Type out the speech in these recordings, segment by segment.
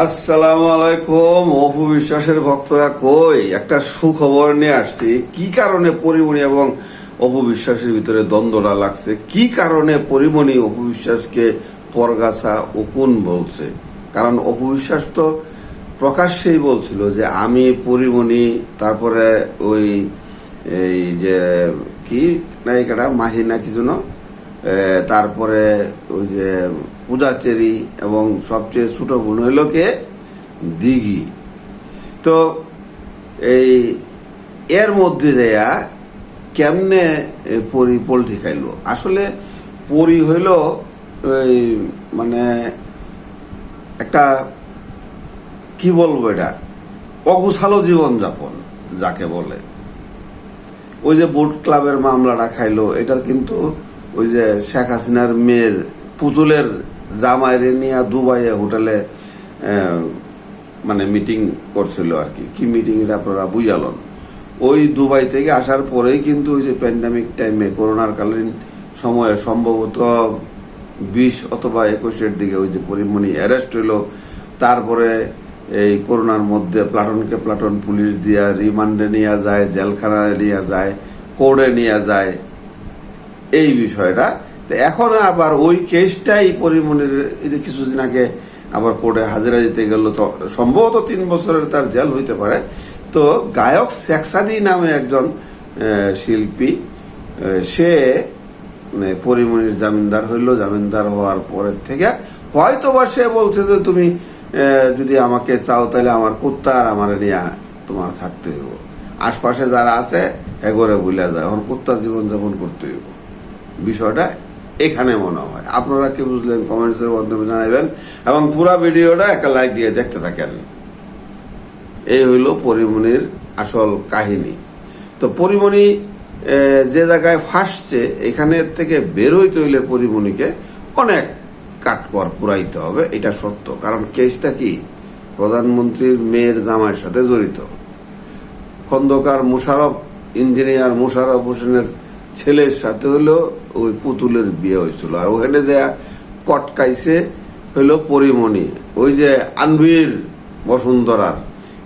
আসসালামু আলাইকুম, অপু বিশ্বাসের ভক্তরা কই? একটা সুখবর নিয়ে আসছি। কি কারণে পরিমণি এবং অপু বিশ্বাসের ভিতরে দ্বন্দ্বটা লাগছে? কি কারণে পরিমণি অপু বিশ্বাসকে পরগাছা উকুন বলছে? কারণ অপু বিশ্বাস তো প্রকাশ্যেই বলছিল যে আমি পরিমণি, তারপরে ওই, এই যে, কি নায়িকাটা? মাহি না কি যেন? তারপরে ওই যে পূজাচেরি এবং সবচেয়ে ছোট বোন হইল কে? দিঘি। তো এই এর মধ্যে দেয়া কেমনে পরি পোল্ট্রি খাইলো? আসলে পরি হইল ওই মানে একটা কি বলব এটা? অগুছালো জীবনযাপন যাকে বলে। ওই যে বোট ক্লাবের মামলাটা খাইলো এটা কিন্তু ওই যে শেখ হাসিনার মেয়ের পুতুলের জামাইরে নিয়ে দুবাইয়ে হোটেলে মানে মিটিং করছিল আর কি কি মিটিং এটা আপনারা বুঝালন? ওই দুবাই থেকে আসার পরেই কিন্তু ওই যে প্যান্ডামিক টাইমে করোনার কালীন সময়ে সম্ভবত বিশ অথবা একুশের দিকে ওই যে পরিমণি অ্যারেস্ট হইল। তারপরে এই করোনার মধ্যে প্লাটনকে প্লাটন পুলিশ দিয়া রিমান্ডে নিয়ে যায়, জেলখানায় নিয়ে যায়, কোর্টে নিয়ে যায়। এই বিষয়টা তো এখন আবার ওই কেসটাই পরিমণির কিছুদিন আগে আবার কোর্টে হাজিরা দিতে গেল, তো সম্ভবত তিন বছরের তার জেল হইতে পারে। তো গায়ক শেখসাদি নামে একজন শিল্পী সে মানে পরিমণির জামিনদার হইল। জামিনদার হওয়ার পরের থেকে হয়তো বা সে বলছে যে, তুমি যদি আমাকে চাও তাহলে আমার কুত্তা আর আমার নিয়ে তোমার থাকতে হইব। আশপাশে যারা আছে, এগোরে বুঝলে যায়। এখন কুত্তা জীবনযাপন করতে হইব। বিষয়টা এখানে মনে হয়। আপনারা কি বুঝলেন? কমেন্টসের মাধ্যমে জানাবেন এবং পুরো ভিডিওটা একটা লাইক দিয়ে দেখতে থাকেন। এই হইল পরিমণির আসল কাহিনী। তো পরিমণি যে জায়গায় ফাঁসছে, এখানে থেকে বের হইতে হইলে পরিমণিকে অনেক কাটকর পুরাইতে হবে, এটা সত্য। কারণ কেসটা কি? প্রধানমন্ত্রীর মেয়ের জামাইয়ের সাথে জড়িত। খন্দকার মুশারফ, ইঞ্জিনিয়ার মুশারফ হোসেনের ছেলের সাথে হলো ওই পুতুলের বিয়ে হয়েছিল। আর ওখানে দেয়া কটকাইছে হইল পরিমণি, ওই যে আনভির বসুন্ধরার,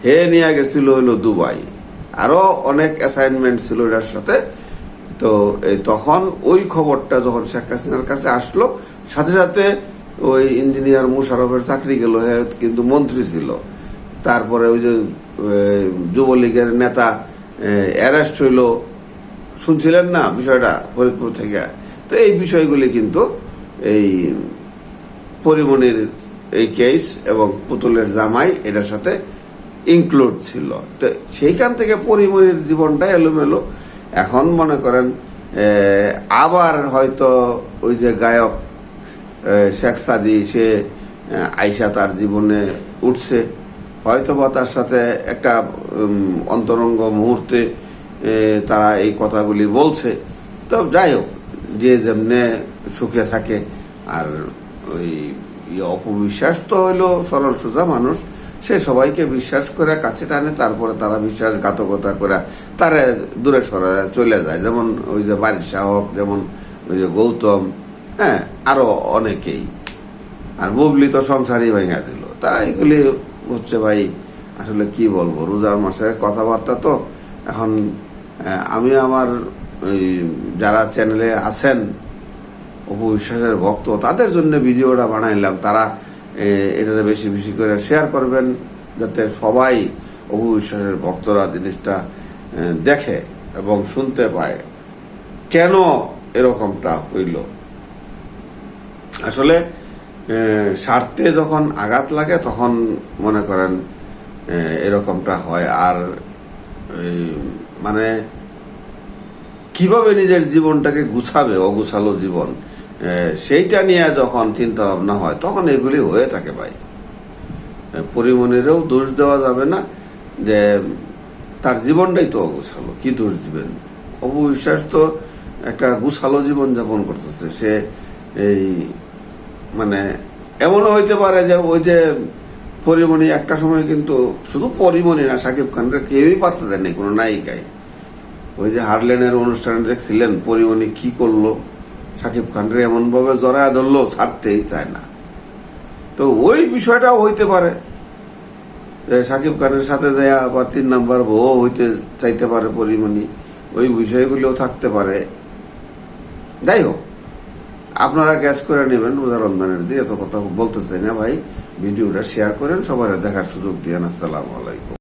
হে নিয়ে গেছিল হইল দুবাই। আরও অনেক অ্যাসাইনমেন্ট ছিল এটার সাথে। তো এই তখন ওই খবরটা যখন শেখ হাসিনার কাছে আসলো, সাথে সাথে ওই ইঞ্জিনিয়ার মুশারফের চাকরি গেল হ্যাঁ কিন্তু মন্ত্রী ছিল। তারপরে ওই যে যুবলীগের নেতা অ্যারেস্ট হইল শুনছিলেন না বিষয়টা ফরিদপুর থেকে? তো এই বিষয়গুলি কিন্তু এই পরিমণির এই কেস এবং পুতুলের জামাই এটার সাথে ইনক্লুড ছিল। তো সেইখান থেকে পরিমণির জীবনটা এলোমেলো। এখন মনে করেন আবার হয়তো ওই যে গায়ক শেখ সাদি, সে আয়সা তার জীবনে উঠছে। হয়তো বা তার সাথে একটা অন্তরঙ্গ মুহূর্তে তারা এই কথাগুলি বলছে। তো যাই হোক, যে যেমনে সুখে থাকে আর ওই ইয়ে অপবিশ্বাস তো হইল সরল সোজা মানুষ, সে সবাইকে বিশ্বাস করে কাছে টানে, তারপরে তারা বিশ্বাসঘাতকতা করে তারা দূরে সরে চলে যায়। যেমন ওই যে বাড়ির শাহক যেমন ওই যে গৌতম হ্যাঁ আরও অনেকেই। আর বুবলি তো সংসারই ভেঙে দিল। তা এগুলি হচ্ছে ভাই, আসলে কি বলব, রোজার মাসের কথাবার্তা তো এখন আমি আমার যারা চ্যানেলে আছেন, অপু বিশ্বাসের ভক্ত, তাদের জন্য ভিডিওটা বানাইলাম। তারা এটা বেশি বেশি করে শেয়ার করবেন, যাতে সবাই অপু বিশ্বাসের ভক্তরা জিনিসটা দেখে এবং শুনতে পায়। কেন এরকমটা হইল? আসলে স্বার্থে যখন আঘাত লাগে, তখন মনে করেন এরকমটা হয়। আর মানে কীভাবে নিজের জীবনটাকে গুছাবে, অগুছালো জীবন? সেইটা নিয়ে যখন চিন্তা ভাবনা হয়, তখন এগুলি হয়ে থাকে ভাই। পরিমণিরেও দোষ দেওয়া যাবে না যে, তার জীবনটাই তো অগুছালো, কি দোষ দিবেন? অপবিশ্বাস তো একটা গুছালো জীবন যাপন করতেছে। সে এই মানে এমনও হইতে পারে যে, ওই যে পরিমণি একটা সময় কিন্তু শুধু পরিমণি না, সাকিব খানকে কেউই পাত্তা দেয়নি কোনো নায়িকায় ওই যে হারলেনের অনুষ্ঠানে দেখছিলেন পরিমণি কি করল? সাকিব খানরে এমন ভাবে জড়ায় ধরলো, ছাড়তেই চায় না। তো ওই বিষয়টাও হইতে পারে। যে সাকিব খানের সাথে যায় আবার তিন নাম্বার বউ হইতে চাইতে পারে পরিমণি, ওই বিষয়গুলিও থাকতে পারে। যাই হোক, আপনারা গ্যাস করে নেবেন রোজা রমজানের দিয়ে এত কথা বলতে চাই না ভাই? ভিডিওটা শেয়ার করেন সবার দেখার সুযোগ দিয়ে আসসালামু আলাইকুম।